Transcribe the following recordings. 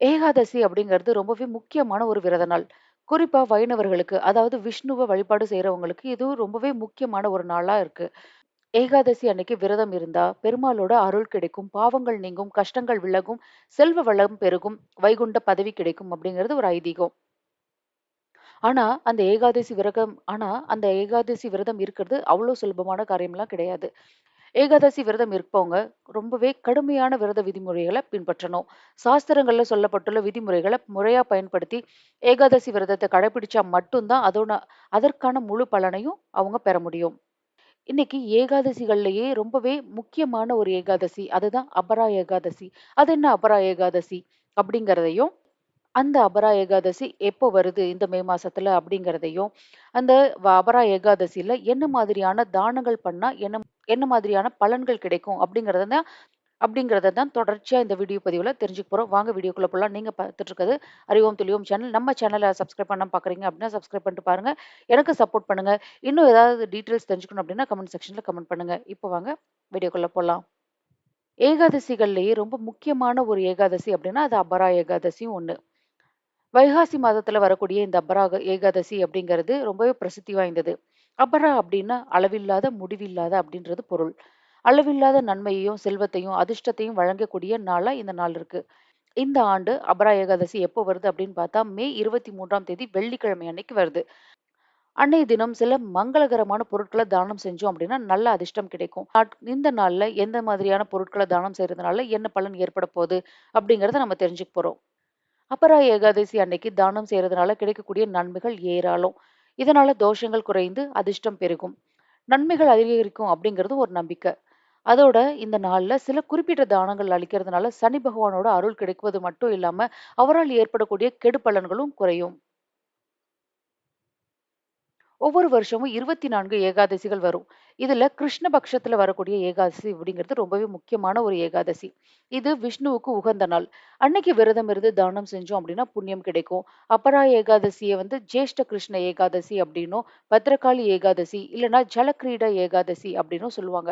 ஏகாதசி அப்படிங்கிறது ரொம்பவே முக்கியமான ஒரு விரத நாள். குறிப்பா வைணவர்களுக்கு, அதாவது விஷ்ணுவ வழிபாடு செய்றவங்களுக்கு இது ரொம்பவே முக்கியமான ஒரு நாளா இருக்கு. ஏகாதசி அன்னைக்கு விரதம் இருந்தா, பெருமாளோட அருள் கிடைக்கும், பாவங்கள் நீங்கும், கஷ்டங்கள் விலகும், செல்வ வளம் பெருகும், வைகுண்ட பதவி கிடைக்கும் அப்படிங்கிறது ஒரு ஐதீகம். ஆனா, அந்த ஏகாதசி விரகம் ஆனா, அந்த ஏகாதசி விரதம் இருக்கிறது அவ்வளோ சுலபமான காரியம்லாம் கிடையாது. ஏகாதசி விரதம் இருப்பவங்க ரொம்பவே கடுமையான விரத விதிமுறைகளை பின்பற்றணும். சாஸ்திரங்கள்ல சொல்லப்பட்டுள்ள விதிமுறைகளை முறையா பயன்படுத்தி, ஏகாதசி விரதத்தை கடைபிடிச்சா மட்டும்தான் அதோட அதற்கான முழு பலனையும் அவங்க பெற முடியும். இன்னைக்கு ஏகாதசிகள்லயே ரொம்பவே முக்கியமான ஒரு ஏகாதசி. அதுதான் அபரா ஏகாதசி. அது என்ன அபரா ஏகாதசி? அப்படிங்கிறதையும், அந்த அபரா ஏகாதசி எப்போ வருது இந்த மே மாசத்துல அப்படிங்கிறதையும், அந்த வ அபரா ஏகாதசியில என்ன மாதிரியான தானங்கள் பண்ணா என்ன என்ன மாதிரியான பலன்கள் கிடைக்கும் அப்படிங்கிறத தான் அப்படிங்கிறத தான் தொடர்ச்சியாக இந்த வீடியோ பதிவில் தெரிஞ்சுக்க போகிறோம் வாங்க வீடியோக்குள்ள போகலாம் நீங்கள் பார்த்துட்டு இருக்கிறது அறிவோம் துளியோம் சேனல். நம்ம சேனலை சப்ஸ்கிரைப் பண்ண பார்க்குறீங்க அப்படின்னா சப்ஸ்கிரைப் பண்ணிட்டு பாருங்கள் எனக்கு சப்போர்ட் பண்ணுங்க. இன்னும் ஏதாவது டீட்டெயில்ஸ் தெரிஞ்சுக்கணும் அப்படின்னா கமெண்ட் செக்ஷனில் கமெண்ட் பண்ணுங்கள் இப்போ வாங்க வீடியோக்குள்ளே போகலாம் ஏகாதசிகள்லேயே ரொம்ப முக்கியமான ஒரு ஏகாதசி அப்படின்னா, அது அபரா ஏகாதசியும் ஒன்று வைகாசி மாதத்துல வரக்கூடிய இந்த அபராக ஏகாதசி அப்படிங்கிறது ரொம்பவே பிரசித்தி வாய்ந்தது. அபரா அப்படின்னா அளவில்லாத, முடிவில்லாத அப்படின்றது பொருள். அளவில்லாத நன்மையையும், செல்வத்தையும், அதிர்ஷ்டத்தையும் வழங்கக்கூடிய நாளா இந்த நாள் இருக்கு. இந்த ஆண்டு அபரா ஏகாதசி எப்போ வருது அப்படின்னு பார்த்தா, மே 23ஆம் தேதி வெள்ளிக்கிழமை அன்னைக்கு வருது. அன்னைய தினம் சில மங்களகரமான பொருட்களை தானம் செஞ்சோம் அப்படின்னா, நல்ல அதிர்ஷ்டம் கிடைக்கும். இந்த நாள்ல எந்த மாதிரியான பொருட்களை தானம் செய்யறதுனால என்ன பலன் ஏற்பட போகுது அப்படிங்கிறத நம்ம தெரிஞ்சுக்க போறோம். அபரா ஏகாதசி அன்னைக்கு தானம் செய்றதுனால கிடைக்கக்கூடிய நன்மைகள் ஏராளம். இதனால தோஷங்கள் குறைந்து அதிர்ஷ்டம் பெருகும். நன்மைகள் அதிகரிக்கும் அப்படிங்கிறது ஒரு நம்பிக்கை. அதோட இந்த நாள்ல சில குறிப்பிட்ட தானங்கள் அளிக்கிறதுனால சனி பகவானோட அருள் கிடைக்குவது மட்டும் இல்லாம, அவரால் ஏற்படக்கூடிய கெடு பலன்களும் குறையும். ஒவ்வொரு வருஷமும் 24 ஏகாதசிகள் வரும். இதுல கிருஷ்ண பக்ஷத்துல வரக்கூடிய ஏகாதசி அப்படிங்கிறது ரொம்பவே முக்கியமான ஒரு ஏகாதசி. இது விஷ்ணுவுக்கு உகந்த நாள். அன்னைக்கு விரதம் இருந்து தானம் செஞ்சோம் அப்படின்னா புண்ணியம் கிடைக்கும். அப்பரா ஏகாதசியை வந்து ஜேஷ்ட கிருஷ்ண ஏகாதசி அப்படின்னும், பத்ரகாளி ஏகாதசி இல்லைன்னா ஜலக்கிரீட ஏகாதசி அப்படின்னும் சொல்லுவாங்க.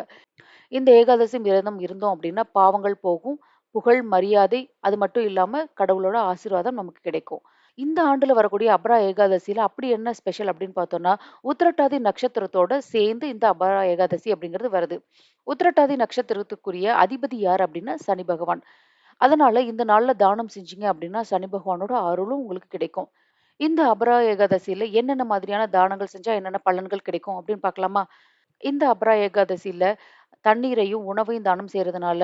இந்த ஏகாதசி விரதம் இருந்தோம் அப்படின்னா பாவங்கள் போகும். புகழ், மரியாதை அது மட்டும் இல்லாம கடவுளோட ஆசீர்வாதம் நமக்கு கிடைக்கும். இந்த ஆண்டுல வரக்கூடிய அபரா ஏகாதசியில அப்படி என்ன ஸ்பெஷல் அப்படின்னு பார்த்தோம்னா, உத்திரட்டாதி நட்சத்திரத்தோட சேர்ந்து இந்த அபரா ஏகாதசி அப்படிங்கிறது வருது. உத்திரட்டாதி நட்சத்திரத்துக்குரிய அதிபதி யார் அப்படின்னா சனி பகவான். அதனால இந்த நாள்ல தானம் செஞ்சீங்க அப்படின்னா சனி பகவானோட அருளும் உங்களுக்கு கிடைக்கும். இந்த அபரா ஏகாதசியில என்னென்ன மாதிரியான தானங்கள் செஞ்சா என்னென்ன பலன்கள் கிடைக்கும் அப்படின்னு பார்க்கலாமா? இந்த அபரா ஏகாதசியில தண்ணீரையும், உணவையும் தானம் செய்யறதுனால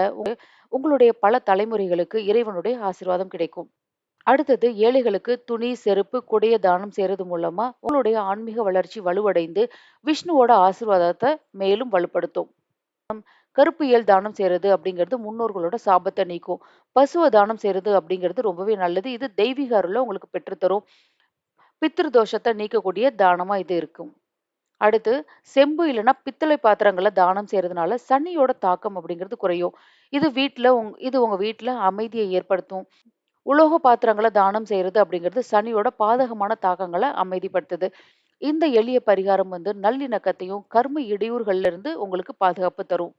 உங்களுடைய பல தலைமுறைகளுக்கு இறைவனுடைய ஆசீர்வாதம் கிடைக்கும். அடுத்தது ஏழைகளுக்கு துணி, செருப்பு, குடைய தானம் செய்யறது மூலமா உங்களுடைய ஆன்மீக வளர்ச்சி வலுவடைந்து, விஷ்ணுவோட ஆசீர்வாதத்தை மேலும் வலுப்படுத்தும். கருப்பு இயல் தானம் செய்யறது அப்படிங்கிறது முன்னோர்களோட சாபத்தை நீக்கும். பசுவ தானம் செய்யறது அப்படிங்கிறது ரொம்பவே நல்லது. இது தெய்வீக அருள உங்களுக்கு பெற்றுத்தரும். பித்திருதோஷத்தை நீக்கக்கூடிய தானமா இது இருக்கும். அடுத்து செம்பு இல்லைன்னா பித்தளை பாத்திரங்களை தானம் செய்யறதுனால சனியோட தாக்கம் அப்படிங்கிறது குறையும். இது வீட்டில் உங் இது உங்க வீட்டில் அமைதியை ஏற்படுத்தும். உலோக பாத்திரங்களை தானம் செய்யறது அப்படிங்கிறது சனியோட பாதகமான தாக்கங்களை அமைதிப்படுத்துது. இந்த எளிய பரிகாரம் வந்து நல்லிணக்கத்தையும், கர்ம இடையூறுகள்ல இருந்து உங்களுக்கு பாதுகாப்பு தரும்.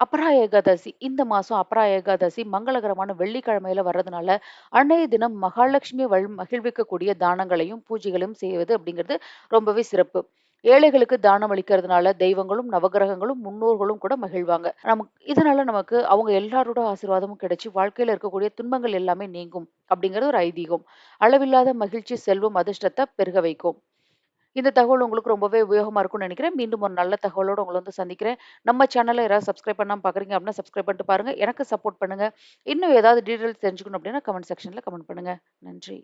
அபரா ஏகாதசி இந்த மாசம் அபரா ஏகாதசி மங்களகரமான வெள்ளிக்கிழமையில வர்றதுனால, அன்னைய தினம் மகாலட்சுமி வழ் மகிழ்விக்கக்கூடிய தானங்களையும், பூஜைகளையும் செய்வது அப்படிங்கிறது ரொம்பவே சிறப்பு. ஏழைகளுக்கு தானம் அளிக்கிறதுனால தெய்வங்களும், நவகிரகங்களும், முன்னோர்களும் கூட மகிழ்வாங்க. நமக்கு இதனால நமக்கு அவங்க எல்லாரோட ஆசீர்வாதமும் கிடைச்சு, வாழ்க்கையில இருக்கக்கூடிய துன்பங்கள் எல்லாமே நீங்கும் அப்படிங்கிறது ஒரு ஐதீகம். அளவில்லாத மகிழ்ச்சி, செல்வம், அதிர்ஷ்டத்தை பெருக வைக்கும். இந்த தகவல் உங்களுக்கு ரொம்பவே உபயோகமா இருக்கும்னு நினைக்கிறேன். மீண்டும் ஒரு நல்ல தகவலோடு உங்களை வந்து சந்திக்கிறேன். நம்ம சேனலில் யாராவது சப்ஸ்கிரைப் பண்ணாமல் பார்க்குறீங்க அப்படின்னா சப்ஸ்கிரைப் பண்ணிட்டு பாருங்க. எனக்கு சப்போர்ட் பண்ணுங்க. இன்னும் ஏதாவது டீட்டெயில்ஸ் தெரிஞ்சுக்கணும் அப்படின்னா கமெண்ட் செக்ஷனில் கமெண்ட் பண்ணுங்க. நன்றி.